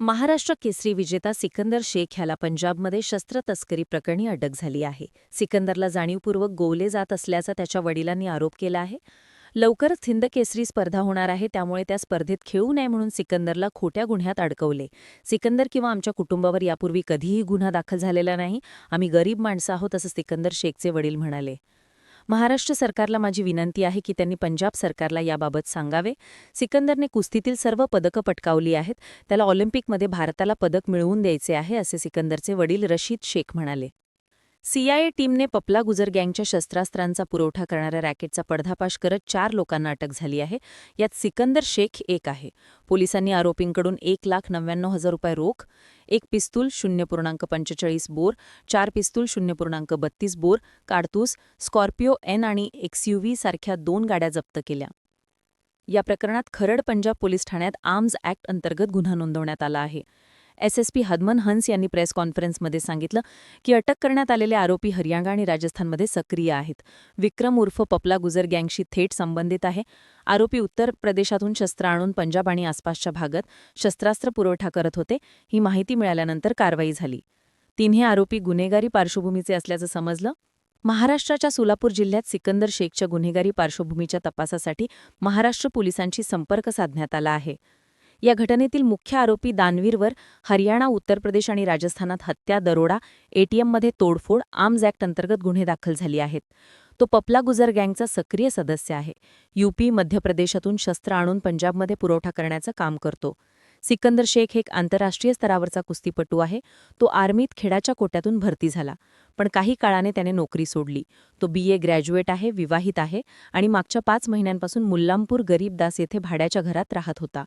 महाराष्ट्र केसरी विजेता सिकंदर शेख ह्याला पंजाबमध्ये शस्त्र तस्करी प्रकरणी अटक झाली आहे. सिकंदरला जाणीवपूर्वक गोवले जात असल्याचा त्याच्या वडिलांनी आरोप केला आहे. लवकरच हिंद केसरी स्पर्धा होणार आहे त्यामुळे त्या स्पर्धेत खेळू नये म्हणून सिकंदरला खोट्या गुन्ह्यात अडकवले. सिकंदर किंवा आमच्या कुटुंबावर यापूर्वी कधीही गुन्हा दाखल झालेला नाही. आम्ही गरीब माणसं आहोत असं सिकंदर शेखचे वडील म्हणाले. महाराष्ट्र सरकारला माझी विनंती आहे की त्यांनी पंजाब सरकारला याबाबत सांगावे. सिकंदरने कुस्तीतील सर्व पदकं पटकावली आहेत. त्याला ऑलिम्पिकमध्ये भारताला पदक मिळवून द्यायचे आहे असे सिकंदरचे वडील रशीद शेख म्हणाले. सीआयए टीमने पपला गुजर गँगच्या शस्त्रास्त्रांचा पुरवठा करणाऱ्या रॅकेटचा पडदापाश करत चार लोकांना अटक झाली आहे. यात सिकंदर शेख एक आहे. पोलिसांनी आरोपींकडून एक लाख नव्याण्णव हजार रुपये रोख एक पिस्तूल शून्य पूर्णांक पंचेचाळीस बोर चार पिस्तूल शून्य पूर्णांक बत्तीस बोर काडतूस स्कॉर्पिओ एन आणि एक्सयूव्ही सारख्या दोन गाड्या जप्त केल्या. या प्रकरणात खरड पंजाब पोलीस ठाण्यात आर्म्स ॲक्ट अंतर्गत गुन्हा नोंदवण्यात आला आहे. एसएसपी हदमन हंस यांनी प्रेस कॉन्फरन्समध्ये सांगितलं की अटक करण्यात आलेले आरोपी हरियाणा आणि राजस्थानमध्ये सक्रिय आहेत. विक्रम उर्फ पपला गुजर गँगशी थेट संबंधित आहे. आरोपी उत्तर प्रदेशातून शस्त्र आणून पंजाब आणि आसपासच्या भागात शस्त्रास्त्र पुरवठा करत होते. ही माहिती मिळाल्यानंतर कारवाई झाली. तिन्ही आरोपी गुन्हेगारी पार्श्वभूमीचे असल्याचं समजलं. महाराष्ट्राच्या सोलापूर जिल्ह्यात सिकंदर शेखच्या गुन्हेगारी पार्श्वभूमीच्या तपासासाठी महाराष्ट्र पोलिसांशी संपर्क साधण्यात आला आहे. या घटनेतील मुख्य आरोपी दानवीरवर हरियाणा उत्तर प्रदेश आणि राजस्थानात हत्या दरोडा एटीएममध्ये तोडफोड आर्म्स ॲक्ट अंतर्गत गुन्हे दाखल झाले आहेत. तो पपला गुजर गँगचा सक्रिय सदस्य आहे. यूपी मध्य प्रदेशातून शस्त्र आणून पंजाबमध्ये पुरवठा करण्याचं काम करतो. सिकंदर शेख एक आंतरराष्ट्रीय स्तरावरचा कुस्तीपटू आहे. तो आर्मीत खेडाच्या कोट्यातून भरती झाला. पण काही काळाने त्याने नोकरी सोडली. तो बी ए ग्रॅज्युएट आहे विवाहित आहे आणि मागच्या पाच महिन्यांपासून मुल्लामपूर गरीब दास येथे भाड्याच्या घरात राहत होता.